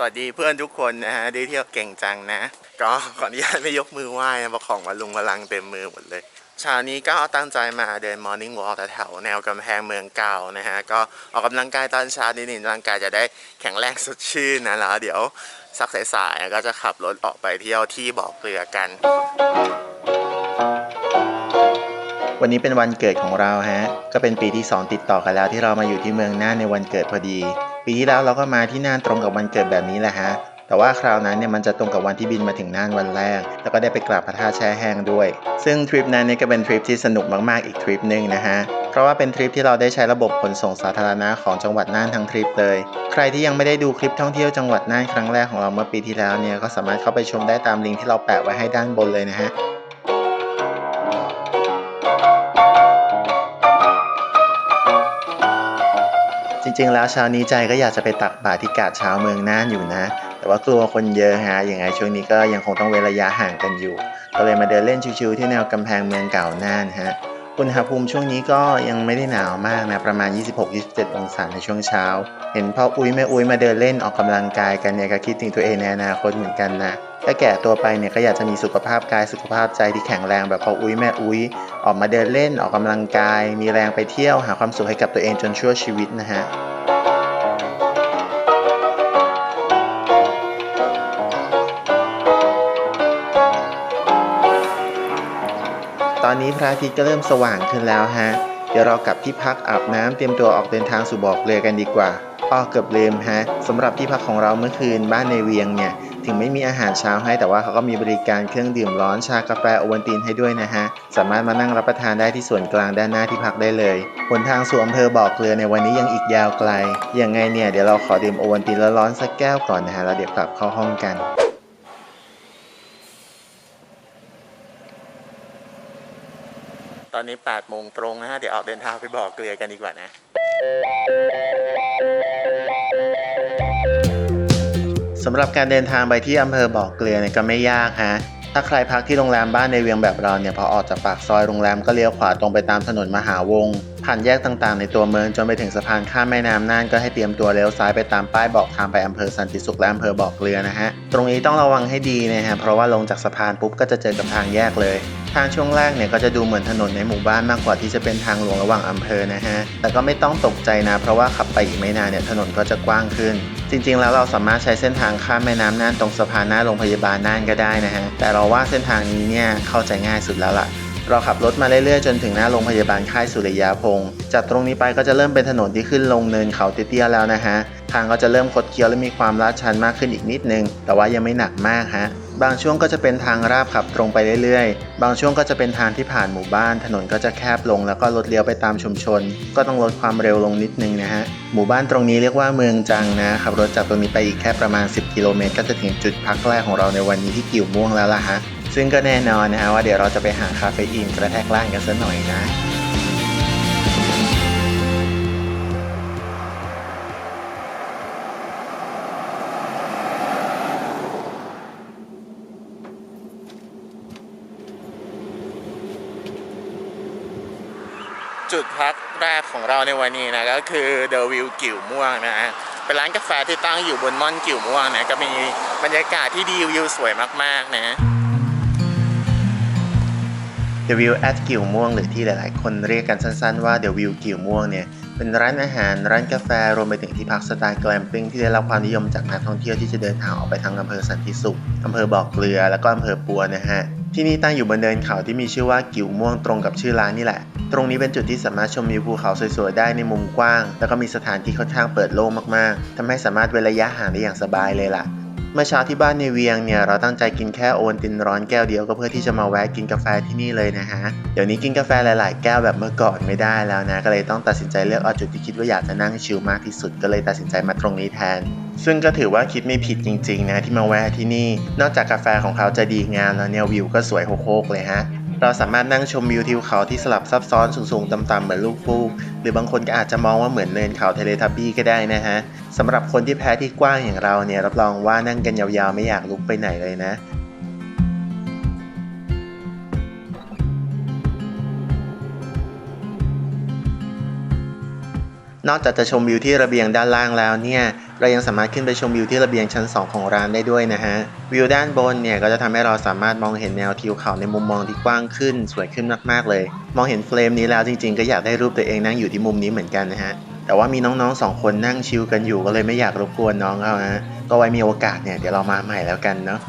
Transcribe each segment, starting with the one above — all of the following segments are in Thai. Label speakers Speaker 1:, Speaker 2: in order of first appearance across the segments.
Speaker 1: สวัสดีเพื่อนทุกคนนะฮะได้เที่ยวเก่งจังนะ ก็ขออนุญาตไม่ยกมือไหว้นะเพราะของมาลุงพลังเต็มมือหมดเลยเช้านี้ก็ตั้งใจมาเดิน Morning Walk แถวแนวกำแพงเมืองเก่านะฮะ ก็ออกกำลังกายตอนเช้านิดหนึ่งร่างกายจะได้แข็งแรงสดชื่นนะแล้วเดี๋ยวสักสายๆก็จะขับรถออกไปเที่ยวที่บ่อเกลือกัน วันนี้เป็นวันเกิดของเราฮะ ก็เป็นปีที่ 2 ติดต่อกันแล้วที่เรามาอยู่ที่เมืองน่านในวันเกิดพอดี ปีที่แล้วเราก็มาที่น่านตรงกับวันเกิดแบบนี้แหละฮะ แต่ว่าคราวนั้นเนี่ยมันจะตรงกับวันที่บินมาถึงน่านวันแรก แล้วก็ได้ไปกราบพระธาตุแช่แห้งด้วย ซึ่งทริปนั้นเนี่ยก็เป็นทริปที่สนุกมากๆอีกทริปหนึ่งนะฮะเพราะว่าเป็นทริปที่เราได้ใช้ระบบขนส่งสาธารณะของจังหวัดน่านทั้งทริปเลย ใครที่ยังไม่ได้ดูคลิปท่องเที่ยวจังหวัดน่านครั้งแรกของเราเมื่อปีที่แล้วเนี่ยก็สามารถเข้าไปชมได้ตามลิงก์ที่เราแปะไว้ให้ด้านบนเลยนะฮะ ริงๆ แล้วเช้านี้ใจก็อยากจะไปตักบาตรที่กาดเช้าเมืองน่านอยู่นะ แต่ว่ากลัวคนเยอะฮะยังไงช่วงนี้ก็ยังคงต้องเว้นระยะห่างกันอยู่ ก็เลยมาเดินเล่นชิวๆที่แนวกำแพงเมืองเก่าน่านฮะ อุณหภูมิช่วงนี้ก็ยังไม่ได้หนาวมากนะ ประมาณ 26-27 องศาในช่วงเช้า เห็นพ่ออุ้ยแม่อุ้ยมาเดินเล่นออกกำลังกายกันเนี่ยก็คิดถึงตัวเองในอนาคตเหมือนกันนะถ้าแก่ตัวไปเนี่ยก็อยากจะมีสุขภาพกายสุขภาพใจที่แข็งแรงแบบพ่ออุ้ยแม่อุ้ยออกมาเดินเล่นออกกำลังกาย มีแรงไปเที่ยวหาความสุขให้กับตัวเองจนชั่วชีวิตนะฮะ ตอนนี้พระอาทิตย์ก็เริ่มสว่างขึ้นแล้วฮะ เดี๋ยวเรากลับที่พักอาบน้ำเตรียมตัวออกเดินทางสู่บ่อเกลือกันดีกว่าอ้อเกือบลืมฮะสำหรับที่พักของเราเมื่อคืนบ้านในเวียงเนี่ย ถึงไม่มีอาหารเช้าให้แต่ว่าเขาก็มีบริการเครื่องดื่มร้อนชากาแฟโอวัลตินให้ด้วยนะฮะ สามารถมานั่งรับประทานได้ที่ส่วนกลางด้านหน้าที่พักได้เลยหนทางสู่อำเภอบ่อเกลือในวันนี้ยังอีกยาวไกลยังไงเนี่ยเดี๋ยวเราขอดื่มโอวัลตินร้อนๆสักแก้วก่อนนะฮะแล้วเดี๋ยวกลับเข้าห้องกัน ตอนนี้8โมงตรงนะฮะ เดี๋ยวออกเดินทางไปบ่อเกลือกันดีกว่านะ สำหรับการเดินทางไปที่อำเภอบ่อเกลือเนี่ยก็ไม่ยากฮะ ถ้าใครพักที่โรงแรมบ้านในเวียงแบบเราเนี่ยพอออกจากปากซอยโรงแรมก็เลี้ยวขวาตรงไปตามถนนมหาวง ผ่านแยกต่างๆ ในตัวเมืองจนไปถึงสะพานข้ามแม่น้ำน่านก็ให้เตรียมตัวเลี้ยวซ้ายไปตามป้ายบอกทางไปอำเภอสันติสุขและอำเภอบ่อเกลือนะฮะ ตรงนี้ต้องระวังให้ดีนะฮะเพราะว่าลงจากสะพานปุ๊บก็จะเจอกับทางแยกเลย ทางช่วงแรกเนี่ยก็จะดูเหมือนถนนในหมู่บ้านมากกว่าที่จะเป็นทางหลวงระหว่างอำเภอนะฮะ แต่ก็ไม่ต้องตกใจนะ เพราะว่าขับไปอีกไม่นานเนี่ยถนนก็จะกว้างขึ้น จริงๆ แล้วเราสามารถใช้เส้นทางข้ามแม่น้ำน่านตรงสะพานหน้าโรงพยาบาลน่านก็ได้นะฮะ แต่เราว่าเส้นทางนี้เนี่ยเข้าใจง่ายสุดแล้วล่ะ เราขับรถมาเรื่อยๆ จนถึงหน้าโรงพยาบาลค่ายสุริยาพงศ์จากตรงนี้ไปก็จะเริ่มเป็นถนนที่ขึ้นลงเนินเขาเตี้ยๆแล้วนะฮะ ทางก็จะเริ่มคดเคี้ยวและมีความลาดชันมากขึ้นอีกนิดนึง แต่ว่ายังไม่หนักมากฮะ บางช่วงก็จะเป็นทางราบขับตรงไปเรื่อยๆ บางช่วงก็จะเป็นทางที่ผ่านหมู่บ้าน ถนนก็จะแคบลงแล้วก็รถเลี้ยวไปตามชุมชน ก็ต้องลดความเร็วลงนิดนึงนะฮะ หมู่บ้านตรงนี้เรียกว่าเมืองจังนะขับรถจากตรงนี้ไปอีกแค่ประมาณ 10 กิโลเมตรก็จะถึงจุดพักแรกของเราในวันนี้ที่กิ่วม่วงแล้วล่ะฮะ ซึ่งก็แน่นอนนะฮะว่าเดี๋ยวเราจะไปหาคาเฟอีนกระแทกล่างกันสักหน่อยนะจุดพักแรกของเราในวันนี้นะก็คือเดอะวิวกิ่วม่วงนะฮะเป็นร้านกาแฟที่ตั้งอยู่บนม่อนกิ่วม่วงนะก็มีบรรยากาศที่ดีวิวสวยมากๆนะ The View at กิ่วม่วงหรือที่หลายๆ คนเรียกกันสั้นๆว่า The View กิ่วม่วงเนี่ย เป็นร้านอาหาร ร้านกาแฟ รวมไปถึงที่พักสไตล์แกลมปิ้งที่ได้รับความนิยมจากนักท่องเที่ยวที่จะเดินทางออกไปทางอำเภอสันติสุขอำเภอบ่อเกลือ แล้วก็อำเภอปัวนะฮะ ที่นี่ตั้งอยู่บนเนินเขาที่มีชื่อว่ากิ่วม่วงตรงกับชื่อร้านนี่แหละ ตรงนี้เป็นจุดที่สามารถชมวิวภูเขาสวยๆได้ในมุมกว้าง แล้วก็มีสถานที่ค่อนข้างเปิดโล่งมากๆทำให้สามารถเว้นระยะห่างได้อย่างสบายเลยล่ะ เมื่อเช้าที่บ้านในเวียงเนี่ยเราตั้งใจกินแค่โอวัลตินร้อนแก้วเดียวก็เพื่อที่จะมาแวะกินกาแฟที่นี่เลยนะฮะ เดี๋ยวนี้กินกาแฟหลาย ๆ แก้วแบบเมื่อก่อนไม่ได้แล้วนะ ก็เลยต้องตัดสินใจเลือกเอาจุดที่คิดว่าอยากจะนั่งชิลมากที่สุดก็เลยตัดสินใจมาตรงนี้แทน ซึ่งก็ถือว่าคิดไม่ผิดจริง ๆ นะที่มาแวะที่นี่ นอกจากกาแฟของเขาจะดีงามแล้วเนี่ยวิวก็สวยโคกๆเลยฮะ เราสามารถนั่งชมวิวทิวเขาที่สลับซับซ้อนสูงๆ ต่ำๆเหมือนลูกฟูก หรือบางคนก็อาจจะมองว่าเหมือนเนินเขาเทเลทับบี้ก็ได้นะฮะสำหรับคนที่แพ้ที่กว้างอย่างเราเนี่ยรับรองว่านั่งกันยาวๆไม่อยากลุกไปไหนเลยนะนอกจากจะชมวิวที่ระเบียงด้านล่างแล้วเนี่ย เรายังสามารถขึ้นไปชมวิวที่ระเบียงชั้น 2 ของร้านได้ด้วยนะฮะ วิวด้านบนเนี่ยก็จะทำให้เราสามารถมองเห็นแนวทิวเขาในมุมมองที่กว้างขึ้น สวยขึ้นมากๆเลย มองเห็นเฟรมนี้แล้วจริงๆ ก็อยากได้รูปตัวเองนั่งอยู่ที่มุมนี้เหมือนกันนะฮะ แต่ว่ามีน้องๆสองคนนั่งชิลกันอยู่ก็เลยไม่อยากรบกวนน้องเขาฮะ ก็ไว้มีโอกาสเนี่ยเดี๋ยวเรามาใหม่แล้วกันเนาะ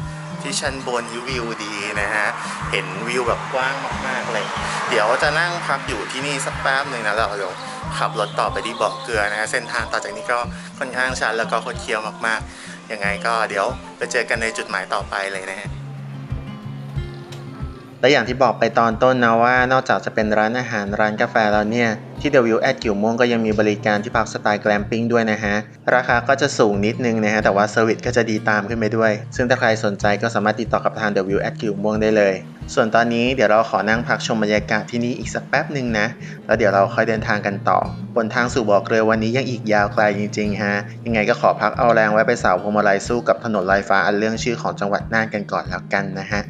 Speaker 1: ที่ชั้นบนวิวดีนะฮะ เห็นวิวแบบกว้างมากๆเลย เดี๋ยวจะนั่งพักอยู่ที่นี่สักแป๊บหนึ่งนะเราเดี๋ยวขับรถต่อไปที่บ่อเกลือนะฮะเส้นทางต่อจากนี้ก็ค่อนข้างชันแล้วก็คดเคี้ยวมากๆยังไงก็เดี๋ยวไปเจอกันในจุดหมายต่อไปเลยนะฮะ และอย่างที่บอกไปตอนต้นนะว่านอกจากจะเป็นร้านอาหารร้านกาแฟแล้วเนี่ย ที่เดวิลแอดกิวม่วงก็ยังมีบริการที่พักสไตล์แกลมปิ้งด้วยนะฮะ ราคาก็จะสูงนิดนึงนะฮะ แต่ว่าเซอร์วิสก็จะดีตามขึ้นไปด้วย ซึ่งถ้าใครสนใจก็สามารถติดต่อกับทางเดวิลแอดกิวม่วงได้เลย ส่วนตอนนี้เดี๋ยวเราขอนั่งพักชมบรรยากาศที่นี่อีกสักแป๊บหนึ่งนะ แล้วเดี๋ยวเราค่อยเดินทางกันต่อบนทางสู่บ่อเกลือวันนี้ยังอีกยาวไกลจริงๆฮะ ยังไงก็ขอพักเอาแรงไว้ไปสาวพวงมาลัยสู้กับถนนลอยฟ้าอันเรื่องชื่อของจังหวัดน่านกันก่อนแล้วกันนะฮะ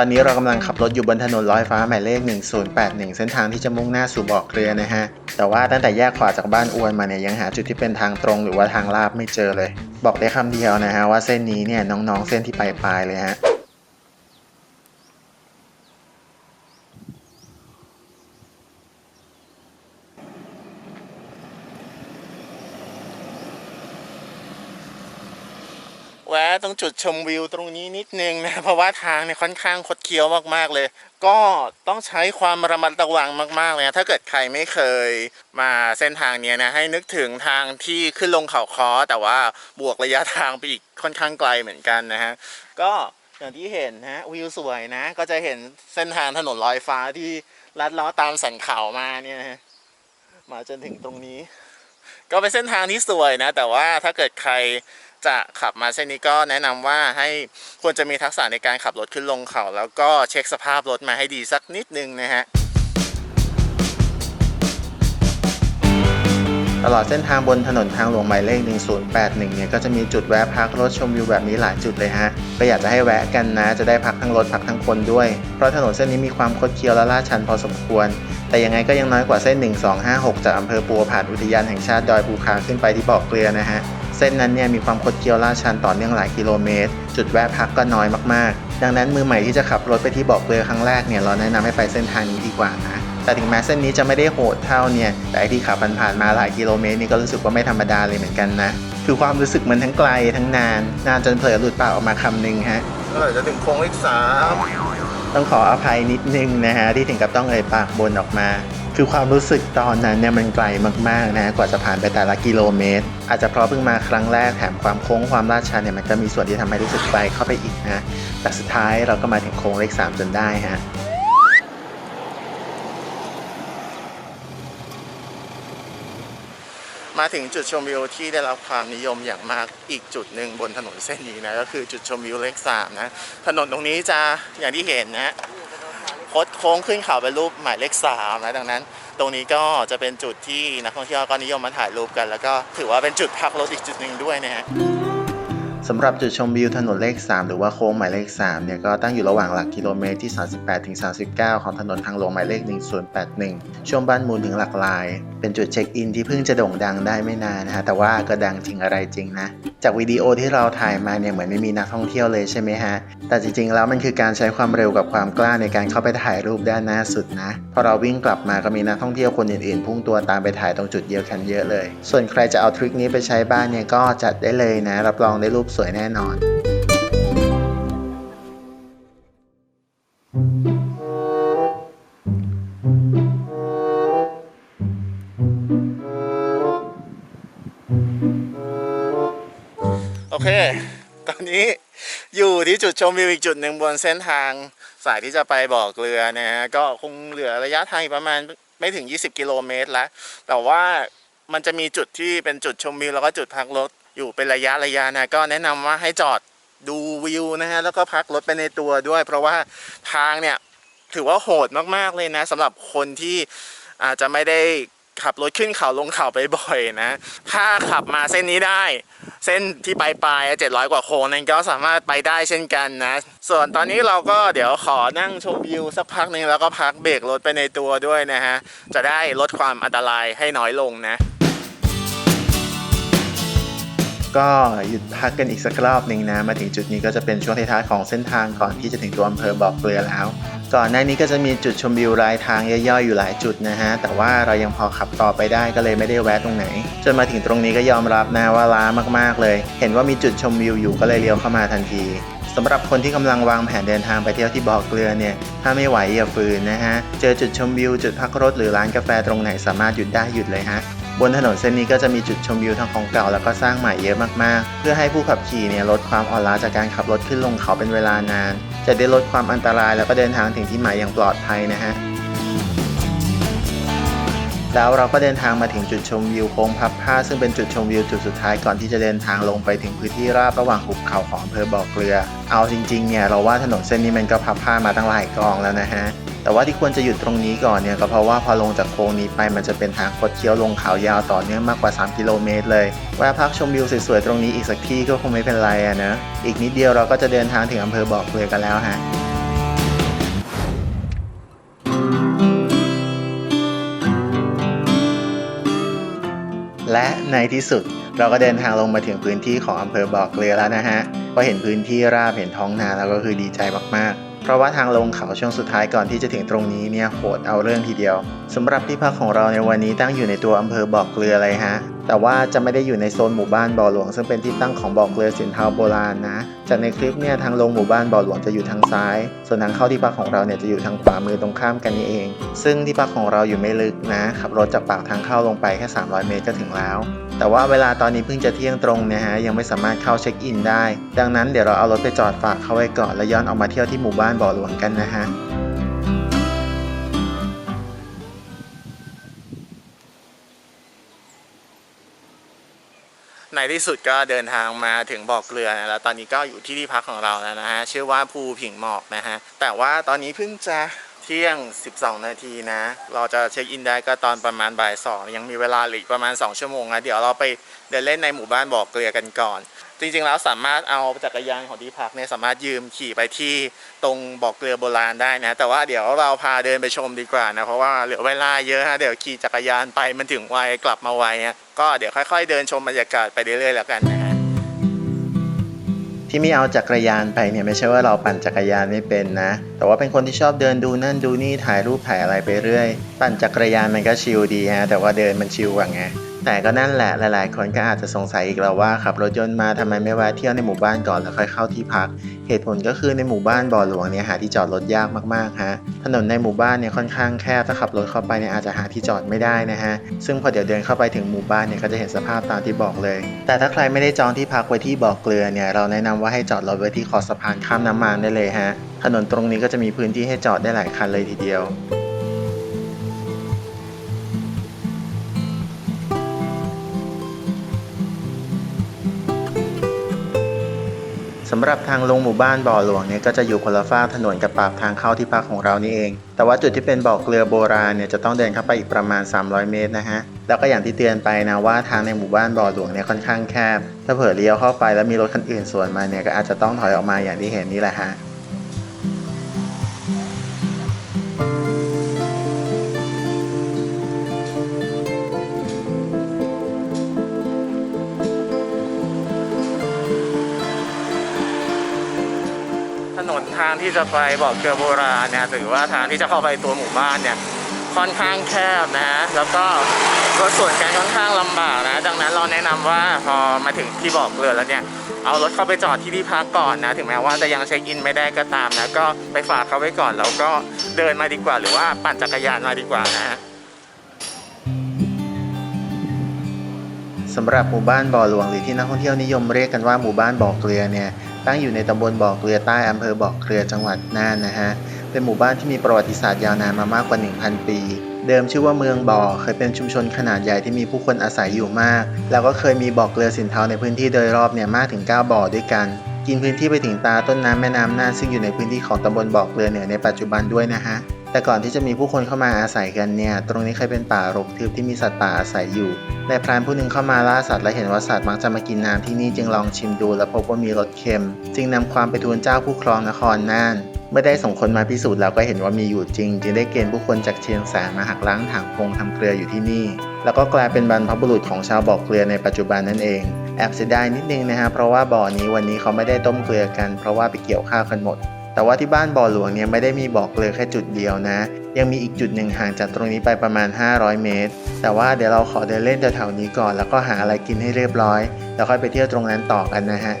Speaker 1: ตอนนี้เรากำลังขับรถอยู่บนถนนลอยฟ้าหมายเลข 1081 เส้นทางที่จะมุ่งหน้าสู่บ่อเกลือนะฮะ แต่ว่าตั้งแต่แยกขวาจากบ้านอวนมาเนี่ยยังหาจุดที่เป็นทางตรงหรือว่าทางลาบไม่เจอเลย บอกได้คำเดียวนะฮะว่าเส้นนี้เนี่ยน้องๆเส้นที่ปลายๆเลยฮะ ตรงจุดชมวิวตรงนี้นิดนึงนะเพราะว่าทางเนี่ยค่อนข้างคดเคี้ยวมากๆเลย ก็ต้องใช้ความระมัดระวังมากๆเลยนะถ้าเกิดใครไม่เคยมาเส้นทางเนี้ยนะให้นึกถึงทางที่ขึ้นลงเขาคอแต่ว่าบวกระยะทางไปอีกค่อนข้างไกลเหมือนกันนะฮะก็อย่างที่เห็นนะวิวสวยนะ ก็จะเห็นเส้นทางถนนลอยฟ้าที่ลัดล้อตามสันเขามาเนี่ยนะมาจนถึงตรงนี้ ก็เป็นเส้นทางที่สวยนะ แต่ว่าถ้าเกิดใคร จะขับมาเส้นนี้ก็แนะนำว่าให้ควรจะมีทักษะในการขับรถขึ้นลงเขา แล้วก็เช็คสภาพรถมาให้ดีสักนิดนึงนะฮะตลอดเส้นทางบนถนนทางหลวงหมายเลข 1081 เนี่ยก็จะมีจุดแวะพักรถชมวิวแบบนี้หลายจุดเลยฮะ ก็อยากจะให้แวะกันนะ จะได้พักทั้งรถพักทั้งคนด้วย เพราะถนนเส้นนี้มีความคดเคี้ยวและลาดชันพอสมควร แต่ยังไงก็ยังน้อยกว่าเส้น 1256 จากอำเภอปัวผ่านอุทยานแห่งชาติดอยภูคาขึ้นไปที่บ่อเกลือนะฮะ เส้นนั้นเนี่ยมีความคดเคี้ยวลาดชันต่อเนื่องหลายกิโลเมตร จุดแวะพักก็น้อยมากๆ ดังนั้นมือใหม่ที่จะขับรถไปที่บ่อเกลือครั้งแรกเนี่ยเราแนะนำให้ไปเส้นทางนี้ดีกว่านะแต่ถึงแม้เส้นนี้จะไม่ได้โหดเท่าเนี่ยแต่ไอที่ขับผ่านๆมาหลายกิโลเมตรนี่ก็รู้สึกว่าไม่ธรรมดาเลยเหมือนกันนะคือความรู้สึกมันทั้งไกลทั้งนาน นานจนเผลอหลุดปากออกมาคำหนึงฮะเมื่อไหร่จะถึงโค้งเลขสามต้องขออภัยนิดนึงนะฮะที่ถึงกับต้องเอ่ยปากบนออกมา คือความรู้สึกตอนนั้นเนี่ยมันไกลมากๆนะกว่าจะผ่านไปแต่ละกิโลเมตร อาจจะเพราะเพิ่งมาครั้งแรกแถมความโค้งความลาดชันเนี่ยมันก็มีส่วนที่ทำให้รู้สึกไกลเข้าไปอีกนะแต่สุดท้ายเราก็มาถึงโค้งเลขสามจนได้ฮะมาถึงจุดชมวิวที่ได้รับความนิยมอย่างมากอีกจุดหนึ่งบนถนนเส้นนี้นะก็คือจุดชมวิวเลขสามนะถนนตรงนี้จะอย่างที่เห็นนะ คดโค้งขึ้นเขาเป็นรูปหมายเลขสามนะดังนั้น ตรงนี้ก็จะเป็นจุดที่นักท่องเที่ยวก็นิยมมาถ่ายรูปกัน แล้วก็ถือว่าเป็นจุดพักรถอีกจุดหนึ่งด้วยนะฮะ สำหรับจุดชมวิวถนนเลข 3 หรือว่าโค้งหมายเลข3เนี่ยก็ตั้งอยู่ระหว่างหลักกิโลเมตรที่ 38ถึง39 ของถนนทางหลวงหมายเลข 1081 ช่วงบ้านมูลถึงหลักลาย เป็นจุดเช็คอินที่เพิ่งจะโด่งดังได้ไม่นานนะฮะแต่ว่าก็ดังจริงอะไรจริงนะ จากวิดีโอที่เราถ่ายมาเนี่ยเหมือนไม่มีนักท่องเที่ยวเลยใช่ไหมฮะแต่จริงๆแล้วมันคือการใช้ความเร็วกับความกล้าในการเข้าไปถ่ายรูปด้านหน้าสุดนะพอเราวิ่งกลับมาก็มีนักท่องเที่ยวคนอื่นๆ พุ่งตัวตามไปถ่ายตรงจุดเดียวกันเยอะเลย ส่วนใครจะเอาทริคนี้ไปใช้บ้านเนี่ยก็จัดได้เลยนะรับรองได้รูปสวยแน่นอนโอเค ตอนนี้อยู่ที่จุดชมวิวอีกจุดหนึ่งบนเส้นทางสายที่จะไปบ่อเกลือนะฮะ ก็คงเหลือระยะทางอีกประมาณไม่ถึง 20 กิโลเมตรแล้ว แต่ว่ามันจะมีจุดที่เป็นจุดชมวิวแล้วก็จุดพักรถ อยู่เป็นระยะระยะนะก็แนะนำว่าให้จอดดูวิวนะฮะแล้วก็พักรถไปในตัวด้วย เพราะว่าทางเนี่ยถือว่าโหดมากๆเลยนะสำหรับคนที่อาจจะไม่ได้
Speaker 2: ขับรถขึ้นเขาลงเขาไปบ่อยนะ ถ้าขับมาเส้นนี้ได้ เส้นที่ปลายปลายเจ็ดร้อยกว่าโค้งนั้นก็สามารถไปได้เช่นกันนะ ส่วนตอนนี้เราก็เดี๋ยวขอนั่งชมวิวสักพักหนึ่งแล้วก็พักเบรกรถไปในตัวด้วยนะฮะ จะได้ลดความอันตรายให้น้อยลงนะ
Speaker 1: ก็หยุดพักกันอีกสักรอบหนึ่งนะ มาถึงจุดนี้ก็จะเป็นช่วงท้ายๆของเส้นทางก่อนที่จะถึงตัวอำเภอบอกเกลือแล้ว ก่อนหน้านี้ก็จะมีจุดชมวิวรายทางย่อยๆอยู่หลายจุดนะฮะ แต่ว่าเรายังพอขับต่อไปได้ก็เลยไม่ได้แวะตรงไหน จนมาถึงตรงนี้ก็ยอมรับนะว่าล้ามากๆเลย เห็นว่ามีจุดชมวิวอยู่ก็เลยเลี้ยวเข้ามาทันทีสำหรับคนที่กำลังวางแผนเดินทางไปเที่ยวที่บ่อเกลือเนี่ย ถ้าไม่ไหวอย่าฝืนนะฮะ เจอจุดชมวิว จุดพักรถหรือร้านกาแฟตรงไหนสามารถหยุดได้หยุดเลยฮะ บนถนนเส้นนี้ก็จะมีจุดชมวิวทั้งของเก่าแล้วก็สร้างใหม่เยอะมากๆ เพื่อให้ผู้ขับขี่เนี่ยลดความอ่อนล้าจากการขับรถขึ้นลงเขาเป็นเวลานาน จะได้ลดความอันตรายแล้วก็เดินทางถึงที่หมายอย่างปลอดภัยนะฮะแล้วเราก็เดินทางมาถึงจุดชมวิวโค้งพับผ้า ซึ่งเป็นจุดชมวิวจุดสุดท้ายก่อนที่จะเดินทางลงไปถึงพื้นที่ราบระหว่างหุบเขาของอำเภอบ่อเกลือ เอาจริงๆเนี่ยเราว่าถนนเส้นนี้มันก็พับผ้ามาตั้งหลายกองแล้วนะฮะ แต่ว่าที่ควรจะหยุดตรงนี้ก่อนเนี่ยก็เพราะว่าพอลงจากโค้งนี้ไปมันจะเป็นทางคดเคี้ยวลงเขายาวต่อเนื่องมากกว่า 3 กิโลเมตรเลยแวะพักชมวิวสวยๆตรงนี้อีกสักที่ก็คงไม่เป็นไรอะนะอีกนิดเดียวเราก็จะเดินทางถึงอำเภอบ่อเกลือกันแล้วฮะและในที่สุดเราก็เดินทางลงมาถึงพื้นที่ของอำเภอบ่อเกลือแล้วนะฮะพอเห็นพื้นที่ราบเห็นท้องนาแล้วก็คือดีใจมากๆ ราะว่าทางลงเขาช่วงสุดท้ายก่อนที่จะถึงตรงนี้เนี่ยโหดเอาเรื่องทีเดียวสำหรับที่พักของเราในวันนี้ตั้งอยู่ในตัวอำเภอบ่อเกลือเลยฮะ แต่ว่าจะไม่ได้อยู่ในโซนหมู่บ้านบ่อหลวง ซึ่งเป็นที่ตั้งของบ่อเกลือสินเทาโบราณนะ จากในคลิปเนี่ยทางลงหมู่บ้านบ่อหลวงจะอยู่ทางซ้าย ส่วนทางเข้าที่พักของเราเนี่ยจะอยู่ทางขวามือตรงข้ามกันนี่เอง ซึ่งที่พักของเราอยู่ไม่ลึกนะขับรถจากปากทางเข้าลงไปแค่ 300 เมตรก็ถึงแล้ว แต่ว่าเวลาตอนนี้เพิ่งจะเที่ยงตรงนะฮะยังไม่สามารถเข้าเช็คอินได้ ดังนั้นเดี๋ยวเราเอารถไปจอดฝากเขาไว้ก่อนแล้วย้อนออกมาเที่ยวที่หมู่บ้านบ่อหลวงกันนะฮะ
Speaker 2: ในที่สุดก็เดินทางมาถึงบ่อเกลือนะแล้วตอนนี้ก็อยู่ที่ที่พักของเราแล้วนะฮะชื่อว่าภูผิงหมอกนะฮะแต่ว่าตอนนี้เพิ่งจะเที่ยง 12 นาทีนะ เราจะเช็คอินได้ก็ตอนประมาณบ่ายสองยังมีเวลาเหลืออกประมาณ 2 ชั่วโมงนะเดี๋ยวเราไปเดินเล่นในหมู่บ้านบ่อเกลือกันก่อน จริงๆแล้วสามารถเอาจักรยานของที่พักเนี่ยสามารถยืมขี่ไปที่ตรงบ่อเกลือโบราณได้นะ แต่ว่าเดี๋ยวเราพาเดินไปชมดีกว่านะ เพราะว่าเหลือเวลาเยอะฮะเดี๋ยวขี่จักรยานไปมันถึงไวกลับมาไวฮะก็เดี๋ยวค่อย ๆ เดินชมบรรยากาศไปเรื่อยๆแล้วกันนะฮะ
Speaker 1: ที่ไม่เอาจักรยานไปเนี่ยไม่ใช่ว่าเราปั่นจักรยานไม่เป็นนะ แต่ว่าเป็นคนที่ชอบเดินดูนั่นดูนี่ถ่ายรูปถ่ายอะไรไปเรื่อย ปั่นจักรยานมันก็ชิลดีฮะแต่ว่าเดินมันชิลกว่าไง แต่ก็นั่นแหละหลาย ๆ คนก็อาจจะสงสัยอีกแล้วว่าขับรถยนต์มาทำไมไม่แวะเที่ยวในหมู่บ้านก่อนแล้วค่อยเข้าที่พัก เหตุผลก็คือในหมู่บ้านบ่อหลวงเนี่ยหาที่จอดรถยากมากๆฮะถนนในหมู่บ้านเนี่ยค่อนข้างแคบถ้าขับรถเข้าไปเนี่ยอาจจะหาที่จอดไม่ได้นะฮะซึ่งพอเดี๋ยวเดินเข้าไปถึงหมู่บ้านเนี่ยก็จะเห็นสภาพตามที่บอกเลย แต่ถ้าใครไม่ได้จองที่พักไว้ที่บ่อเกลือเนี่ยเราแนะนำว่าให้จอดรถไว้ที่ขอบสะพานข้ามน้ำมันได้เลยฮะถนนตรงนี้ก็จะมีพื้นที่ให้จอดได้หลายคันเลยทีเดียวำหรับทางลงหมู่บ้านบ่อหลวงเนี่ยก็จะอยู่คนละฝ้าถนนกับปากทางเข้าที่พักของเรานี่เอง แต่ว่าจุดที่เป็นบ่อเกลือโบราณเนี่ยจะต้องเดินเข้าไปอีกประมาณ 300 เมตรนะฮะ แล้วก็อย่างที่เตือนไปนะว่าทางในหมู่บ้านบ่อหลวงเนี่ยค่อนข้างแคบ ถ้าเผลอเลี้ยวเข้าไปแล้วมีรถคันอื่นสวนมาเนี่ยก็อาจจะต้องถอยออกมาอย่างที่เห็นนี่แหละฮะา
Speaker 2: งที่จะไปบอกเกลือโบราณเนี่ยถือว่าทางที่จะเข้าไปตัวหมู่บ้านเนี่ยค่อนข้างแคบนะแล้วก็รถส่วนกันค่อนข้างลำบากนะ ดังนั้นเราแนะนำว่าพอมาถึงที่บอกเกลือแล้วเนี่ยเอารถเข้าไปจอดที่ที่พักก่อนนะ ถึงแม้ว่าจะยังเช็คอินไม่ได้ก็ตามนะก็ไปฝากเขาไว้ก่อนแล้วก็เดินมาดีกว่า หรือว่าปั่นจักรยานมาดีกว่านะ
Speaker 1: สำหรับหมู่บ้านบ่อหลวงหรือที่นักท่องเที่ยวนิยมเรียกกันว่าหมู่บ้านบ่อเกลือเนี่ยตั้งอยู่ในตำบลบ่อเกลือใต้อำเภอบ่อเกลือจังหวัดน่านนะฮะเป็นหมู่บ้านที่มีประวัติศาสตร์ยาวนานมามากกว่า 1,000 ปี เดิมชื่อว่าเมืองบ่อเคยเป็นชุมชนขนาดใหญ่ที่มีผู้คนอาศัยอยู่มาก แล้วก็เคยมีบ่อเกลือสินเทาในพื้นที่โดยรอบเนี่ยมากถึง 9 บ่อด้วยกัน กินพื้นที่ไปถึงตาต้นน้ำแม่น้ำน่านซึ่งอยู่ในพื้นที่ของตำบลบ่อเกลือเหนือในปัจจุบันด้วยนะฮะ แต่ก่อนที่จะมีผู้คนเข้ามาอาศัยกันเนี่ย ตรงนี้เคยเป็นป่ารกทึบที่มีสัตว์ป่าอาศัยอยู่นายพรานผู้หนึ่งเข้ามาล่าสัตว์และเห็นว่าสัตว์มักจะมากินน้ำที่นี่จึงลองชิมดู และพบว่ามีรสเค็ม จึงนำความไปทูลเจ้าผู้ครองนครน่านเมื่อได้ส่งคนมาพิสูจน์แล้วก็เห็นว่ามีอยู่จริง จึงได้เกณฑ์ผู้คนจากเชียงแสนมาหักล้างถังพงทำเกลืออยู่ที่นี่ แล้วก็กลายเป็นบรรพบุรุษของชาวบ่อเกลือในปัจจุบันนั่นเองแอบเสียดายนิดนึงนะฮะเพราะว่าบ่อนี้วันนี้เขาไม่ได้ต้มเกลือกัน เพราะว่าไปเกี่ยวข้าวกันหมด แต่ว่าที่บ้านบ่อหลวงเนี่ยไม่ได้มีบ่อเกลือแค่จุดเดียวนะ ยังมีอีกจุดหนึ่งห่างจากตรงนี้ไปประมาณ 500 เมตร แต่ว่าเดี๋ยวเราขอเดินเล่นแถวๆนี้ก่อน แล้วก็หาอะไรกินให้เรียบร้อย แล้วค่อยไปเที่ยวตรงนั้นต่อกันนะฮะ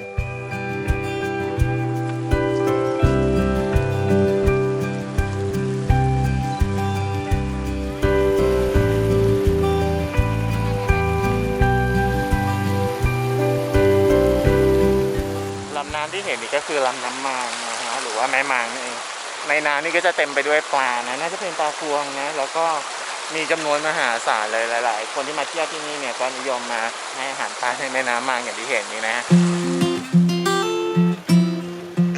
Speaker 2: ลำน้ำที่เห็นนี่ก็คือลำน้ำมาง ว่าแม่มางนี่เองในน้ำนี่ก็จะเต็มไปด้วยปลานะน่าจะเป็นปลาพวงนะแล้วก็มีจำนวนมหาศาลเลยหลาย ๆ คนที่มาเที่ยวที่นี่เนี่ยก็นิยมมาให้อาหารปลาในแม่น้ำมางอย่างที่เห็นนี่นะ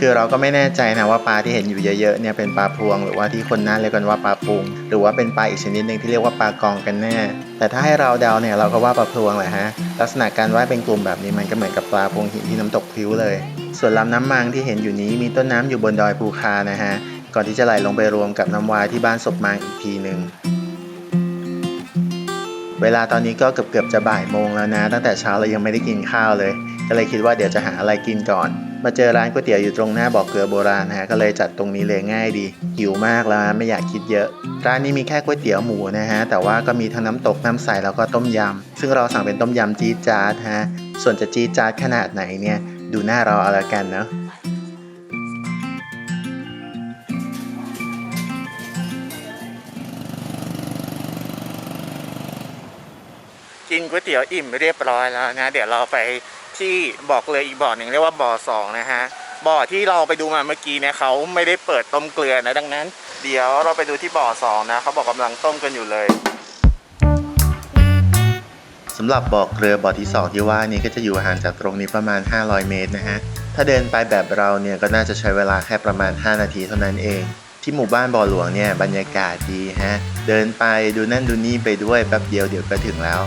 Speaker 1: คือเราก็ไม่แน่ใจนะว่าปลาที่เห็นอยู่เยอะๆเนี่ยเป็นปลาพวง หรือว่าที่คนน่าเรียกกันว่าปลาปุง หรือว่าเป็นปลาอีกชนิดหนึ่งที่เรียกว่าปลากองกันแน่ แต่ถ้าให้เราเดาเนี่ยเราก็ว่าปลาพวงแหละฮะลักษณะการว่ายเป็นกลุ่มแบบนี้มันก็เหมือนกับปลาพวงหินที่น้ำตกพิ้วเลย ส่วนลำน้ำมังที่เห็นอยู่นี้มีต้นน้ำอยู่บนดอยภูคานะฮะก่อนที่จะไหลลงไปรวมกับน้ำวายที่บ้านศพมังอีกทีหนึ่งเวลาตอนนี้ก็เกือบเกือบๆจะบ่ายโมงแล้วนะ ตั้งแต่เช้าเรายังไม่ได้กินข้าวเลย ก็เลยคิดว่าเดี๋ยวจะหาอะไรกินก่อน มาเจอร้านก๋วยเตี๋ยวอยู่ตรงหน้าบ่อเกลือโบราณนะฮะก็เลยจัดตรงนี้เลยง่ายดี หิวมากแล้วไม่อยากคิดเยอะ ร้านนี้มีแค่ก๋วยเตี๋ยวหมูนะฮะแต่ว่าก็มีทั้งน้ำตกน้ำใสแล้วก็ต้มยำซึ่งเราสั่งเป็นต้มยำจี๊ดจ๊าดฮะส่วนจะจี๊ดจ๊าดขนาดไหนเนี่ยดูหน้าเราเอาละกันเนาะ
Speaker 2: กินก๋วยเตี๋ยวอิ่มเรียบร้อยแล้วนะ เดี๋ยวเราไป ที่บอกเลยอีกบ่อหนึ่งเรียกว่าบ่อสองนะฮะบ่อที่เราไปดูมาเมื่อกี้เนี่ยเขาไม่ได้เปิดต้มเกลือนะดังนั้น เดี๋ยวเราไปดูที่บ่อสองนะเขาบอกกำลังต้มกันอยู่เลย
Speaker 1: สำหรับบ่อเกลือบ่อที่สองที่ว่านี่ก็จะอยู่ห่างจากตรงนี้ประมาณ 500 เมตรนะฮะถ้าเดินไปแบบเราเนี่ยก็น่าจะใช้เวลาแค่ประมาณ 5 นาทีเท่านั้นเองที่หมู่บ้านบ่อหลวงเนี่ยบรรยากาศดีฮะ เดินไปดูนั่นดูนี่ไปด้วยแป๊บเดียวเดี๋ยวก็ถึงแล้ว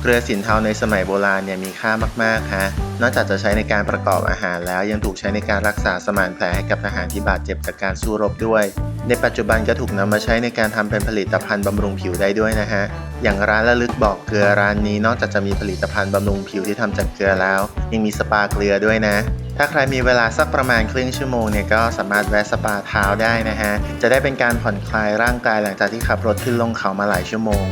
Speaker 1: เกลือสินเทาในสมัยโบราณเนี่ยมีค่ามากๆฮะนอกจากจะใช้ในการประกอบอาหารแล้วยังถูกใช้ในการรักษาสมานแผลให้กับทหารที่บาดเจ็บจากการสู้รบด้วย ในปัจจุบันก็ถูกนำมาใช้ในการทำเป็นผลิตภัณฑ์บำรุงผิวได้ด้วยนะฮะ อย่างร้านละลึกบอกเกลือร้านนี้นอกจากจะมีผลิตภัณฑ์บำรุงผิวที่ทำจากเกลือแล้ว ยังมีสปาเกลือด้วยนะ ถ้าใครมีเวลาสักประมาณครึ่งชั่วโมงเนี่ยก็สามารถแวะสปาเท้าได้นะฮะ จะได้เป็นการผ่อนคลายร่างกายหลังจากที่ขับรถขึ้นลงเขามาหลายชั่วโมง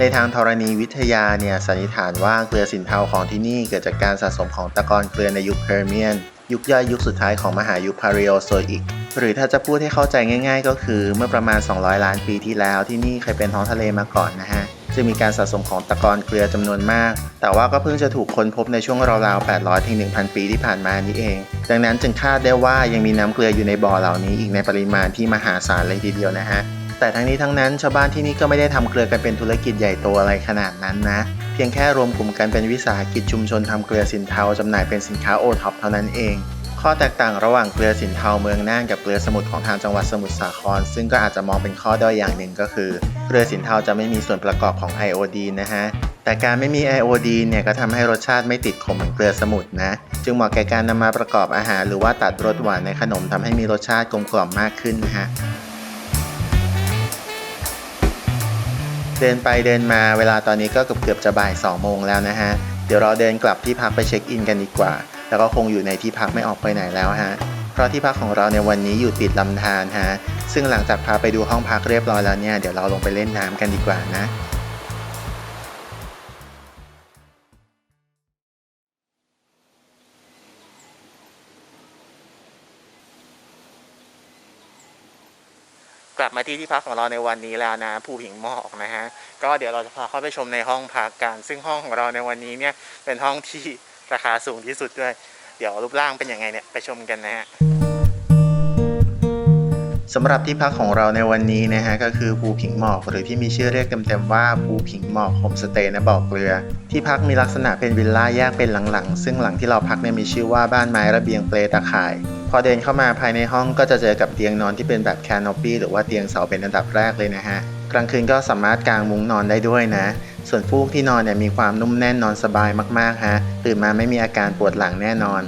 Speaker 1: ในทางธรณีวิทยาเนี่ยสันนิษฐานว่าเกลือสินเทาของที่นี่เกิดจากการสะสมของตะกอนเกลือในยุคเพอร์เมียน ยุคย่อยยุคสุดท้ายของมหายุคพาริโอโซอิก หรือถ้าจะพูดให้เข้าใจง่าย ๆ ก็คือเมื่อประมาณ 200 ล้านปีที่แล้วที่นี่เคยเป็นท้องทะเลมาก่อนนะฮะจึงมีการสะสมของตะกอนเกลือจำนวนมาก แต่ว่าก็เพิ่งจะถูกค้นพบในช่วงราวๆ 800 ถึง 1,000 ปีที่ผ่านมานี้เอง ดังนั้นจึงคาดได้ว่ายังมีน้ำเกลืออยู่ในบ่อเหล่านี้อีกในปริมาณที่มหาศาลเลยทีเดียวนะฮะ แต่ทั้งนี้ทั้งนั้นชาวบ้านที่นี่ก็ไม่ได้ทำเกลือกันเป็นธุรกิจใหญ่โตอะไรขนาดนั้นนะ เพียงแค่รวมกลุ่มกันเป็นวิสาหกิจชุมชนทำเกลือสินเทาจำหน่ายเป็นสินค้าโอท็อปเท่านั้นเอง ข้อแตกต่างระหว่างเกลือสินเทาเมืองน่านกับเกลือสมุทรของทางจังหวัดสมุทรสาคร ซึ่งก็อาจจะมองเป็นข้อด้อยอย่างหนึ่งก็คือ เกลือสินเทาจะไม่มีส่วนประกอบของไอโอดีนนะฮะแต่การไม่มีไอโอดีนเนี่ยก็ทำให้รสชาติไม่ติดขมเหมือนเกลือสมุทรนะ จึงเหมาะแก่การนำมาประกอบอาหาร หรือว่าตัดรสหวานในขนมทำให้มีรสชาติกลมกล่อมมากขึ้นนะฮะ เดินไปเดินมาเวลาตอนนี้ก็เกือบเกือบจะบ่าย2โมงแล้วนะฮะ เดี๋ยวเราเดินกลับที่พักไปเช็คอินกันดีกว่า แล้วก็คงอยู่ในที่พักไม่ออกไปไหนแล้วฮะ เพราะที่พักของเราในวันนี้อยู่ติดลำธารฮะ ซึ่งหลังจากพาไปดูห้องพักเรียบร้อยแล้วเนี่ย เดี๋ยวเราลงไปเล่นน้ำกันดีกว่านะ
Speaker 2: มาที่ที่พักของเราในวันนี้แล้วนะภูหิงหมอกนะฮะก็เดี๋ยวเราจะพาเข้าไปชมในห้องพักกันซึ่งห้องของเราในวันนี้เนี่ยเป็นห้องที่ราคาสูงที่สุดด้วย เดี๋ยวรูปร่างเป็นยังไงเนี่ยไปชมกันนะฮะ
Speaker 1: สำหรับที่พักของเราในวันนี้นะฮะก็คือภูผิงหมอกหรือที่มีชื่อเรียกเต็มๆว่าภูผิงหมอกโฮมสเตย์นะบอกเกลือ ที่พักมีลักษณะเป็นวิลล่าแยกเป็นหลังๆ ซึ่งหลังที่เราพักเนี่ยมีชื่อว่าบ้านไม้ระเบียงเปลตะข่าย พอเดินเข้ามาภายในห้องก็จะเจอกับเตียงนอนที่เป็นแบบแคนโนปีหรือว่าเตียงเสาเป็นอันดับแรกเลยนะฮะ กลางคืนก็สามารถกางมุ้งนอนได้ด้วยนะ ส่วนฟูกที่นอนเนี่ยมีความนุ่มแน่นนอนสบายมากๆฮะ ตื่นมาไม่มีอาการปวดหลังแน่นอน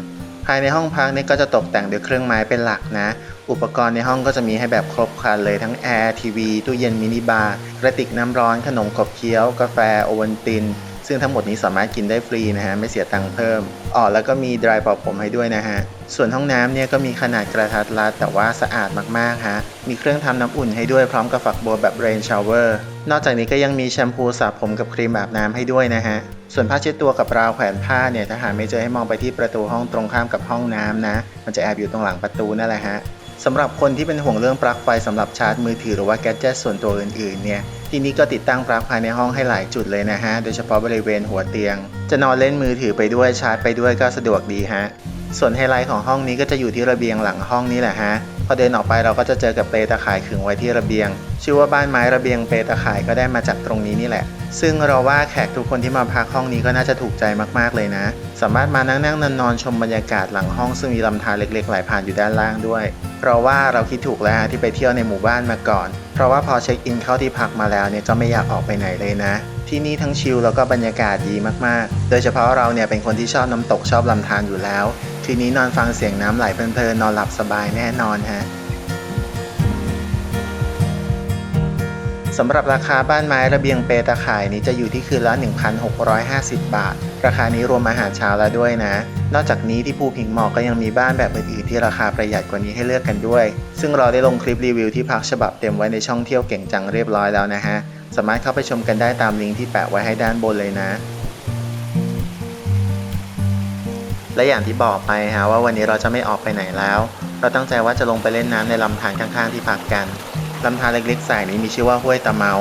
Speaker 1: ภายในห้องพักนี่ก็จะตกแต่งด้วยเครื่องไม้เป็นหลักนะ อุปกรณ์ในห้องก็จะมีให้แบบครบครันเลยทั้งแอร์ทีวีตู้เย็นมินิบาร์กระติกน้ำร้อนขนมขบเคี้ยว กาแฟโอวัลติน ซึ่งทั้งหมดนี้สามารถกินได้ฟรีนะฮะไม่เสียตังค์เพิ่มอ๋อแล้วก็มีดรายเป่าผมให้ด้วยนะฮะส่วนห้องน้ำเนี่ยก็มีขนาดกระทัดรัดแต่ว่าสะอาดมากๆฮะมีเครื่องทำน้ำอุ่นให้ด้วยพร้อมกับฝักบัวแบบเรนชาวเวอร์นอกจากนี้ก็ยังมีแชมพูสระผมกับครีมอาบน้ำให้ด้วยนะฮะส่วนผ้าเช็ดตัวกับราวแขวนผ้าเนี่ยถ้าหาไม่เจอให้มองไปที่ประตูห้องตรงข้ามกับห้องน้ำนะ มันจะแอบอยู่ตรงหลังประตูนั่นแหละฮะ สำหรับคนที่เป็นห่วงเรื่องปลั๊กไฟสำหรับชาร์จมือถือหรือว่าแกดเจตส่วนตัวอื่นๆเนี่ยที่นี่ก็ติดตั้งปลั๊กภายในห้องให้หลายจุดเลยนะฮะ โดยเฉพาะบริเวณหัวเตียง จะนอนเล่นมือถือไปด้วยชาร์จไปด้วยก็สะดวกดีฮะ ส่วนไฮไลท์ของห้องนี้ก็จะอยู่ที่ระเบียงหลังห้องนี้แหละฮะ พอเดินออกไปเราก็จะเจอกับเปตะข่ายขึงไว้ที่ระเบียง ชื่อว่าบ้านไม้ระเบียงเปตะข่ายก็ได้มาจากตรงนี้นี่แหละ ซึ่งเราว่าแขกทุกคนที่มาพักห้องนี้ก็น่าจะถูกใจมากๆเลยนะ สามารถมานั่งนั่งนอนนอนๆชมบรรยากาศหลังห้องซึ่งมีลำธารเล็กๆไหลผ่านอยู่ด้านล่างด้วย เราว่าเราคิดถูกแล้วฮะที่ไปเที่ยวในหมู่บ้านมาก่อน เพราะว่าพอเช็คอินเข้าที่พักมาแล้วเนี่ยก็ไม่อยากออกไปไหนเลยนะ ที่นี่ทั้งชิลแล้วก็บรรยากาศดีมากๆ โดยเฉพาะเราเนี่ยเป็นคนที่ชอบน้ำตกชอบลำธารอยู่แล้วคืนนี้นอนฟังเสียงน้ำไหลเพลินๆนอนหลับสบายแน่นอนฮะ สำหรับราคาบ้านไม้ระเบียงเปตะข่ายนี้จะอยู่ที่คืนละ 1,650 บาท ราคานี้รวมอาหารเช้าแล้วด้วยนะ นอกจากนี้ที่ภูพิงหมอกก็ยังมีบ้านแบบอื่นๆที่ราคาประหยัดกว่านี้ให้เลือกกันด้วย ซึ่งเราได้ลงคลิปรีวิวที่พักฉบับเต็มไว้ในช่องเที่ยวเก่งจังเรียบร้อยแล้วนะฮะ สามารถเข้าไปชมกันได้ตามลิงก์ที่แปะไว้ให้ด้านบนเลยนะและอย่างที่บอกไปฮะว่าวันนี้เราจะไม่ออกไปไหนแล้ว เราตั้งใจว่าจะลงไปเล่นน้ำในลำธารข้างๆที่พักกัน ลำธารเล็กๆสายนี้มีชื่อว่าห้วยตะเมา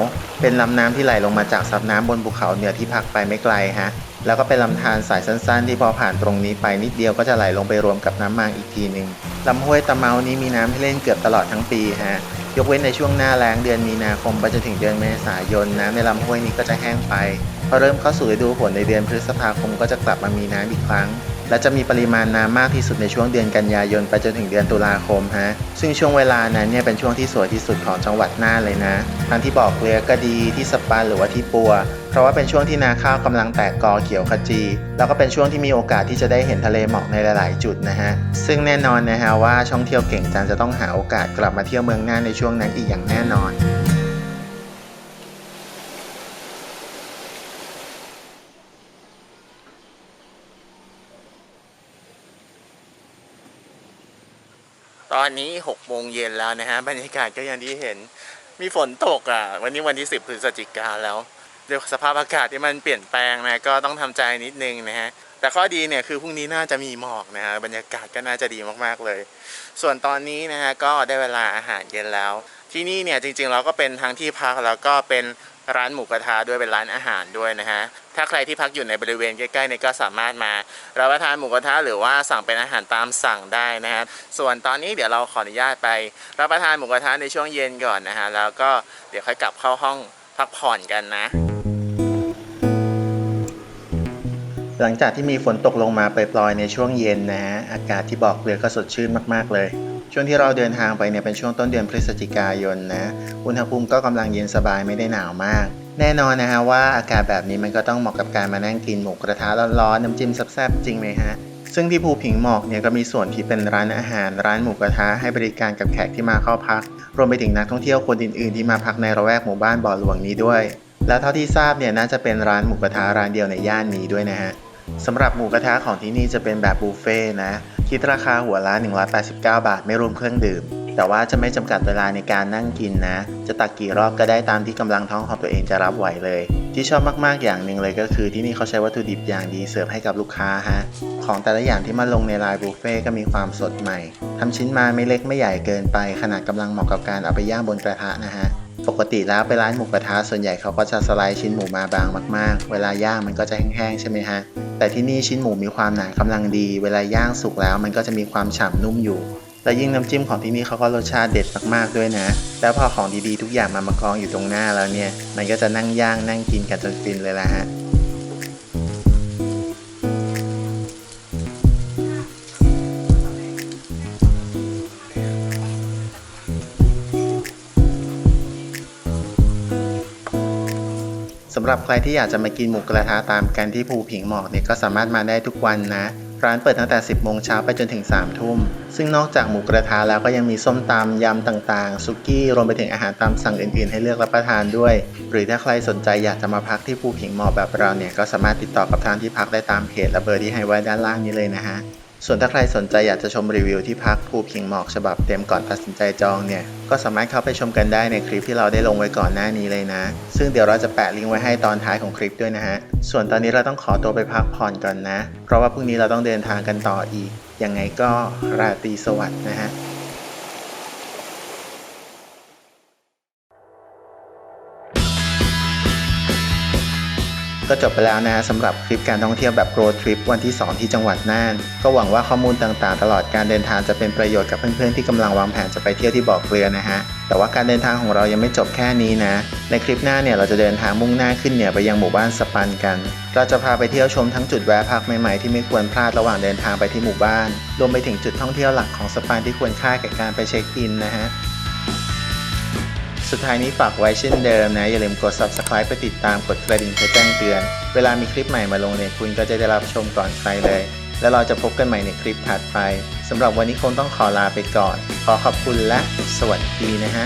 Speaker 1: เป็นลำน้ำที่ไหลลงมาจากซับน้ำบนภูเขาเหนือที่พักไปไม่ไกลฮะ แล้วก็เป็นลำธารสายสั้นๆ ที่พอผ่านตรงนี้ไปนิดเดียวก็จะไหลลงไปรวมกับน้ำมางอีกทีหนึ่งลำห้วยตะเมานี้มีน้ำให้เล่นเกือบตลอดทั้งปีฮะ ยกเว้นในช่วงหน้าแล้งเดือนมีนาคมไปจนถึงเดือนเมษายนน้ำในลำห้วยนี้ก็จะแห้งไปพอเริ่มเข้าสู่ฤดูฝนในเดือนพฤษภาคมก็จะกลับมามีน้ำอีกครั้ง และจะมีปริมาณน้ำมากที่สุดในช่วงเดือนกันยายนไปจนถึงเดือนตุลาคมฮะ ซึ่งช่วงเวลานั้นเนี่ยเป็นช่วงที่สวยที่สุดของจังหวัดน่านเลยนะ ทั้งที่บอกเกลือก็ดีที่สปันหรือว่าที่ปัว เพราะว่าเป็นช่วงที่นาข้าวกำลังแตกกอเขียวขจี แล้วก็เป็นช่วงที่มีโอกาสที่จะได้เห็นทะเลหมอกในหลาย ๆ จุดนะฮะ ซึ่งแน่นอนนะฮะว่าช่องเที่ยวเก่งจังจะต้องหาโอกาสกลับมาเที่ยวเมืองน่านในช่วงนั้นอีกอย่างแน่นอน
Speaker 2: อนนี้6โมงเย็นแล้วนะฮะบรรยากาศก็อย่างที่เห็นมีฝนตกอะ วันนี้วันที่ 10พฤศจิกาแล้วเดี๋ยวสภาพอากาศที่มันเปลี่ยนแปลงนะก็ต้องทำใจนิดนึงนะฮะแต่ข้อดีเนี่ยคือพรุ่งนี้น่าจะมีหมอกนะฮะบรรยากาศก็น่าจะดีมากๆเลย ส่วนตอนนี้นะฮะก็ได้เวลาอาหารเย็นแล้ว ที่นี่เนี่ยจริงๆเราก็เป็นทั้งที่พักแล้วก็เป็น ร้านหมูกระทะด้วยเป็นร้านอาหารด้วยนะฮะถ้าใครที่พักอยู่ในบริเวณใกล้ๆเนี่ยก็สามารถมารับประทานหมูกระทะหรือว่าสั่งเป็นอาหารตามสั่งได้นะฮะส่วนตอนนี้เดี๋ยวเราขออนุญาตไป รับประทานหมูกระทะในช่วงเย็นก่อนนะฮะแล้วก็เดี๋ยวค่อยกลับเข้าห้องพักผ่อนกันนะ
Speaker 1: หลังจากที่มีฝนตกลงมาปล่อยๆในช่วงเย็นนะฮะอากาศที่บอกเลยก็สดชื่นมากๆเลย ช่วงที่เราเดินทางไปเนี่ยเป็นช่วงต้นเดือนพฤศจิกายนนะอุณหภูมิก็กำลังเย็นสบายไม่ได้หนาวมาก แน่นอนนะฮะว่าอากาศแบบนี้มันก็ต้องเหมาะกับการมานั่งกินหมูกระทะร้อนๆน้ำจิ้มแซ่บๆจริงไหมฮะซึ่งที่ภูผิงหมอกเนี่ยก็มีส่วนที่เป็นร้านอาหาร ร้านหมูกระทะให้บริการกับแขกที่มาเข้าพัก รวมไปถึงนักท่องเที่ยวคนอื่นๆ ที่มาพักในระแวกหมู่บ้านบ่อหลวงนี้ด้วย แล้วเท่าที่ทราบเนี่ยน่าจะเป็นร้านหมูกระทะร้านเดียวในย่านนี้ด้วยนะฮะสำหรับหมูกระทะของที่นี่จะเป็นแบบบุฟเฟ่นะ คิดราคาหัวละ189 บาท ไม่รวมเครื่องดื่ม แต่ว่าจะไม่จำกัดเวลาในการนั่งกินนะ จะตักกี่รอบก็ได้ตามที่กำลังท้องของตัวเองจะรับไหวเลย ที่ชอบมากๆอย่างหนึ่งเลยก็คือที่นี่เขาใช้วัตถุดิบอย่างดีเสิร์ฟให้กับลูกค้าฮะ ของแต่ละอย่างที่มาลงในไลน์บุฟเฟ่ก็มีความสดใหม่ทำชิ้นมาไม่เล็กไม่ใหญ่เกินไป ขนาดกำลังเหมาะกับการเอาไปย่างบนกระทะนะฮะ ปกติแล้วไปร้านหมูกระทะส่วนใหญ่เขาก็จะสไลด์ชิ้นหมูมาบางมาก ๆ เวลาย่างมันก็จะแห้งๆใช่ไหมฮะ แต่ที่นี่ชิ้นหมูมีความหนากำลังดี เวลาย่างสุกแล้วมันก็จะมีความฉ่ำนุ่มอยู่ และยิ่งน้ำจิ้มของที่นี่เขาก็รสชาติเด็ดมากๆด้วยนะ แล้วพอของดีๆทุกอย่างมามากองอยู่ตรงหน้าแล้วเนี่ย มันก็จะนั่งย่างนั่งกินกันจนฟินเลยละฮะ สำหรับใครที่อยากจะมากินหมูกระทะตามกันที่ภูผิงหมอกเนี่ยก็สามารถมาได้ทุกวันนะ ร้านเปิดตั้งแต่ 10 โมงเช้าไปจนถึง 3 ทุ่ม ซึ่งนอกจากหมูกระทะแล้วก็ยังมีส้มตำยำต่างๆ ซุกี้ รวมไปถึงอาหารตามสั่งอื่นๆ ให้เลือกรับประทานด้วย หรือถ้าใครสนใจอยากจะมาพักที่ภูผิงหมอกแบบเราเนี่ยก็สามารถติดต่อกับทางที่พักได้ตามเพจและเบอร์ที่ให้ไว้ด้านล่างนี้เลยนะฮะ ส่วนถ้าใครสนใจอยากจะชมรีวิวที่พักภูพิงหมอกฉบับเต็มก่อนตัดสินใจจองเนี่ย ก็สามารถเข้าไปชมกันได้ในคลิปที่เราได้ลงไว้ก่อนหน้านี้เลยนะ ซึ่งเดี๋ยวเราจะแปะลิงก์ไว้ให้ตอนท้ายของคลิปด้วยนะฮะ ส่วนตอนนี้เราต้องขอตัวไปพักผ่อนก่อนนะ เพราะว่าพรุ่งนี้เราต้องเดินทางกันต่ออีก ยังไงก็ราตรีสวัสดิ์นะฮะ ก็จบไปแล้วนะฮะสำหรับคลิปการท่องเที่ยวแบบโรดทริปวันที่ 2 ที่จังหวัดน่าน ก็หวังว่าข้อมูลต่างๆ ตลอดการเดินทางจะเป็นประโยชน์กับเพื่อนๆที่กำลังวางแผนจะไปเที่ยวที่บ่อเกลือนะฮะ แต่ว่าการเดินทางของเรายังไม่จบแค่นี้นะ ในคลิปหน้าเนี่ยเราจะเดินทางมุ่งหน้าขึ้นเหนือไปยังหมู่บ้านสปันกัน เราจะพาไปเที่ยวชมทั้งจุดแวะพักใหม่ๆที่ไม่ควรพลาดระหว่างเดินทางไปที่หมู่บ้าน รวมไปถึงจุดท่องเที่ยวหลักของสปันที่ควรค่าแก่การไปเช็คอินนะฮะ สุดท้ายนี้ฝากไว้เช่นเดิมนะ อย่าลืมกด subscribe ไปติดตามกดกระดิ่งเพื่อแจ้งเตือน เวลามีคลิปใหม่มาลงเนี่ยคุณก็จะได้รับชมก่อนใครเลย แล้วเราจะพบกันใหม่ในคลิปถัดไปสำหรับวันนี้คงต้องขอลาไปก่อน ขอขอบคุณและสวัสดีนะฮะ